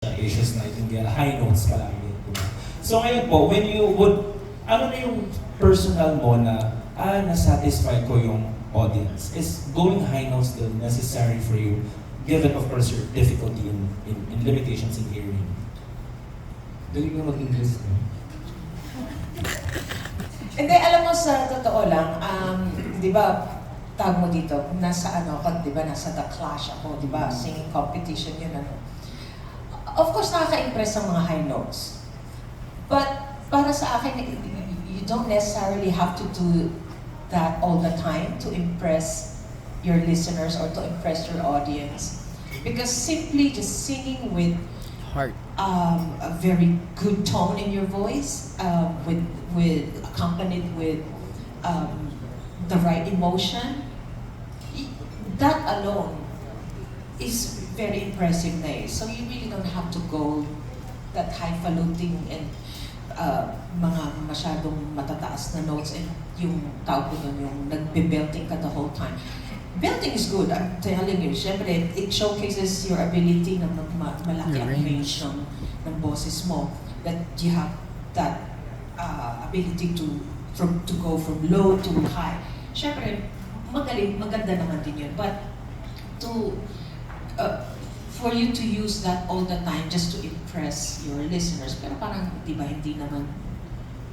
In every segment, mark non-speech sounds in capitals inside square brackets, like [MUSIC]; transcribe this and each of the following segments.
Gracious Nightingale, high notes palagi. Diba? So ngayon po, when you would, ano na yung personal mo na, ah, nasatisfy ko yung audience? Is going high notes still necessary for you, given of course your difficulty in, in, in limitations in hearing? Galing na mag-English. [LAUGHS] Hindi, alam mo sa totoo lang, um, di ba, tawag mo dito, nasa ano ako, di ba, nasa The Clash ako, di ba, singing competition yun, ano. Of course, nakaka-impress ang mga high notes. But, para sa akin, you don't necessarily have to do that all the time to impress your listeners or to impress your audience. Because simply just singing with Heart. um, a very good tone in your voice, um, with with accompanied with um, the right emotion. That alone is very impressive na eh. So you really don't have to go that highfalutin and uh, mga masyadong matataas na notes and yung tawag ko nun, yung nagbe-belting ka the whole time. Belting is good, I'm telling you. Siyempre, it showcases your ability na malaki ang range. ng, ng boses mo. That you have that uh, ability to from to go from low to high. Siyempre, magaling, maganda naman din yun. But to for you to use that all the time just to impress your listeners, pero parang, di ba, hindi naman,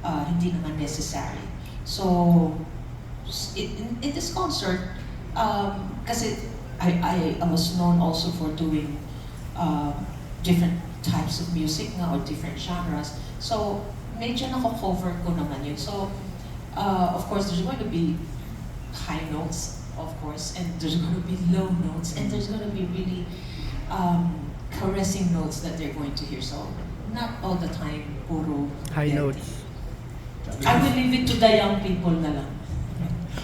uh, hindi naman necessary. So, s- in, in, this concert, um, kasi I, I, I was known also for doing um, different types of music nga or different genres. So, medyo nako-cover ko naman yun. So, uh, of course, there's going to be high notes, of course, and there's going to be low notes, and there's going to be really um, caressing notes that they're going to hear. So, not all the time, puro High belting. notes. I will leave it to the young people na lang.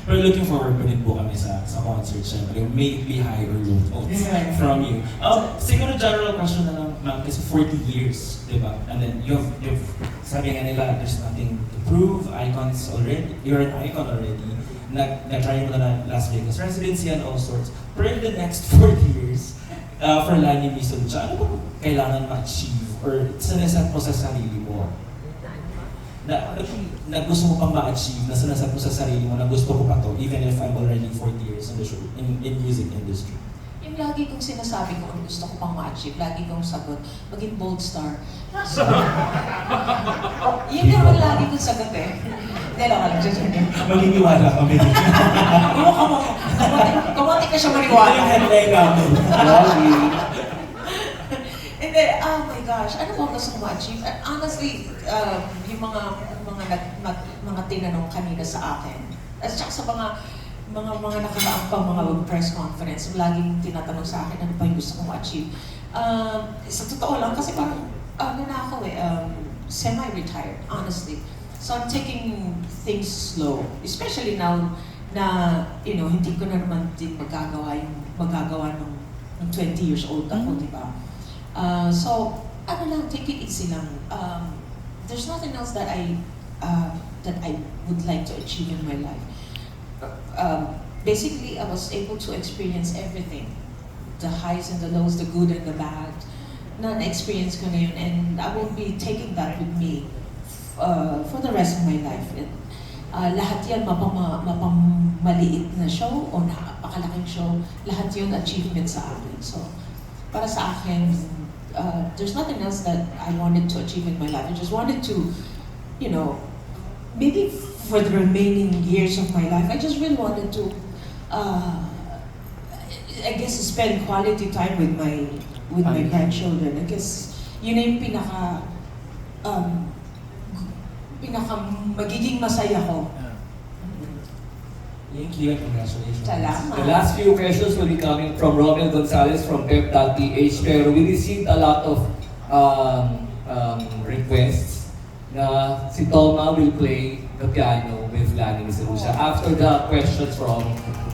Pero looking forward pa din po kami sa sa concert, syempre. May it be high or low notes Right. from you. Um, siguro general question na lang, ma'am, kasi 40 years, di ba? And then you've, you've, sabi nga nila, there's nothing to prove, icons already, you're an icon already. Nag, nag-try mo na na Las Vegas residency and all sorts. Pero in the next [LAUGHS] 40 years, uh, for Lani Misulucha, ano ba kailangan ma-achieve or sinaset mo sa sarili mo? na, na gusto mo pang ma-achieve, na sinasat mo sa sarili mo na gusto ko pa to, even if I'm already 40 years in the show, in, in music industry. Yung lagi kong sinasabi ko, kung gusto ko pang ma-achieve, lagi kong sagot, maging bold star. [LAUGHS] Yun naman lagi kong sagot eh. Hindi lang, alam dyan yun. Maniniwala kami. Ano ka mo? Ka siya Ito yung maniwala. headline namin. Hindi, oh my gosh, ano ba gusto ko ma-achieve? Uh, Honestly, um, yung mga mga nag, mag, mga tinanong kanina sa akin, at saka sa mga mga mga nakaraang pang mga press conference, laging tinatanong sa akin, ano ba yung gusto ko ma-achieve? Um, sa totoo lang, kasi parang, ano na ako eh, um, semi-retired, honestly. So I'm taking things slow, especially now na, you know, hindi ko na naman din magagawa yung magagawa nung, nung 20 years old ako, di ba? Uh, so, ano lang, take it easy lang. Um, there's nothing else that I uh, that I would like to achieve in my life. Um, basically, I was able to experience everything. The highs and the lows, the good and the bad. Na-experience ko na yun and I will be taking that with me uh, for the rest of my life. And, uh, lahat yan mapama, mapamaliit na show o napakalaking show, lahat yun achievement sa akin. So, para sa akin, uh, there's nothing else that I wanted to achieve in my life. I just wanted to, you know, maybe for the remaining years of my life, I just really wanted to, uh, I guess, spend quality time with my with my grandchildren. I guess yun na yung pinaka, um, pinaka magiging masaya ko. Thank you and congratulations. Salamat. The last few questions will be coming from Romel Gonzalez from pep.ph pero we received a lot of um, um, requests na si Toma will play the piano with Lani Misalusa after the questions from